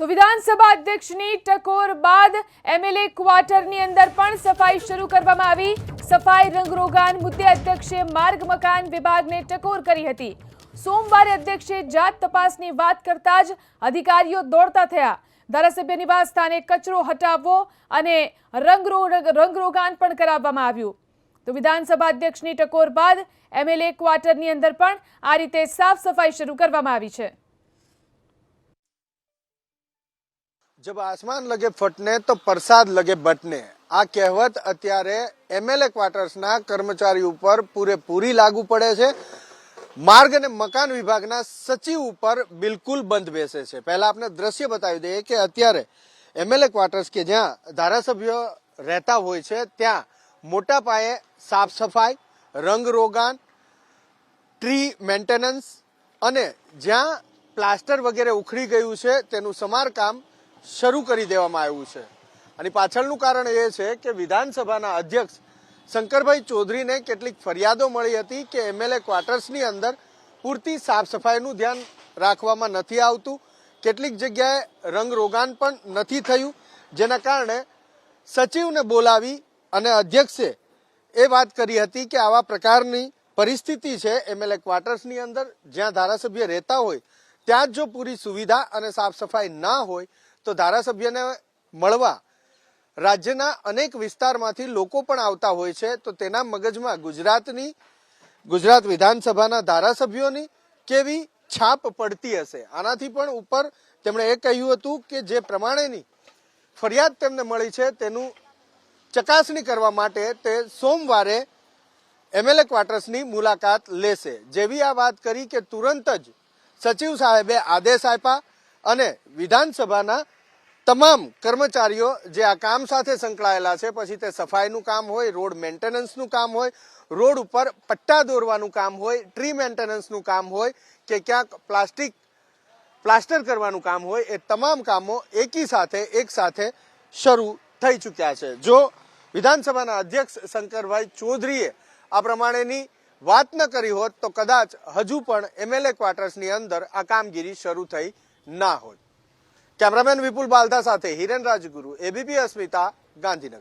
તો વિધાનસભા અધ્યક્ષની ટકોર બાદ એમએલએ ક્વાર્ટરની અંદર પણ સફાઈ શરૂ કરવામાં આવી. સફાઈ રંગરોગાન મુદ્દે અધ્યક્ષે માર્ગ મકાન વિભાગને ટકોર કરી હતી. સોમવારે અધ્યક્ષે જાત તપાસની વાત કરતા જ અધિકારીઓ દોડતા થયા. ધારાસભ્ય નિવાસ સ્થાને કચરો હટાવવો અને રંગરો રંગરોગાન પણ કરાવવામાં આવ્યું. તો વિધાનસભા અધ્યક્ષની ટકોર બાદ એમએલએ ક્વાર્ટરની અંદર પણ આ રીતે સાફ સફાઈ શરૂ કરવામાં આવી છે. જબ આસમાન લગે ફટને તો પરસાદ લગે બટને આ કહેવત અત્યારે એમએલએ ક્વાર્ટર્સના કર્મચારી ઉપર પૂરેપૂરી લાગુ પડે છે માર્ગ અને મકાન વિભાગના સચિવ ઉપર બિલકુલ બંધ બેસે છે પહેલા આપણે દ્રશ્ય બતાવી દઈએ કે અત્યારે એમએલએ ક્વાર્ટર્સ કે જ્યાં ધારાસભ્યો રહેતા હોય છે ત્યાં મોટા પાયે સાફ સફાઈ રંગ રોગાન ટ્રી મેન્ટેનન્સ અને જ્યાં પ્લાસ્ટર વગેરે ઉખડી ગયું છે તેનું સમારકામ શરૂ કરી દેવામાં આવ્યું છે. અને પાછળનું કારણ એ છે કે વિધાનસભાના અધ્યક્ષ શંકરભાઈ ચૌધરીને કેટલીક ફરિયાદો મળી હતી કે એમએલએ ક્વાર્ટર્સની અંદર પૂરતી સાફ સફાઈનું ધ્યાન રાખવામાં નથી આવતું. કેટલીક જગ્યાએ રંગ રોગાન પણ નથી થયું, જેના કારણે સચિવને બોલાવી અને અધ્યક્ષે એ વાત કરી હતી કે આવા પ્રકારની પરિસ્થિતિ છે, એમએલએ ક્વાર્ટર્સની અંદર જ્યાં ધારાસભ્ય રહેતા હોય, ત્યાં જ જો પૂરી સુવિધા અને સાફ સફાઈ ના હોય તો ધારાસભ્યને મળવા રાજ્યના અનેક વિસ્તારમાંથી લોકો પણ આવતા હોય છે. તો તેના મગજમાં ગુજરાતની, ગુજરાત વિધાનસભાના ધારાસભ્યોની કેવી છાપ પડતી હશે? આનાથી પણ ઉપર તેમણે એ કહ્યું હતું કે જે પ્રમાણેની ફરિયાદ તેમને મળી છે તેનું ચકાસણી કરવા માટે તે સોમવારે એમએલએ ક્વાર્ટર્સની મુલાકાત લેશે. જેવી આ વાત કરી કે તુરંત જ સચિવ સાહેબે આદેશ આપ્યા અને વિધાનસભાના તમામ કર્મચારીઓ જે આ કામ સાથે સંકળાયેલા છે, પછી તે સફાઈનું કામ હોય, રોડ મેન્ટેનન્સનું કામ હોય, રોડ ઉપર પટ્ટા દોરવાનું કામ હોય, ટ્રી મેન્ટેનન્સનું કામ હોય કે ક્યાંક પ્લાસ્ટિક, પ્લાસ્ટર કરવાનું કામ હોય, એ તમામ કામો એકી સાથે, એક સાથે શરૂ થઈ ચૂક્યા છે. જો વિધાનસભાના અધ્યક્ષ શંકરભાઈ ચૌધરીએ આ પ્રમાણેની વાત ન કરી હોત, તો કદાચ હજુ પણ એમએલએ ક્વાર્ટર્સની અંદર આ કામગીરી શરૂ થઈ ના હોય. કેમેરામેન વિપુલ બાલદા સાથે હિરેન રાજગુરુ એબીપી અસ્મિતા ગાંધીનગર.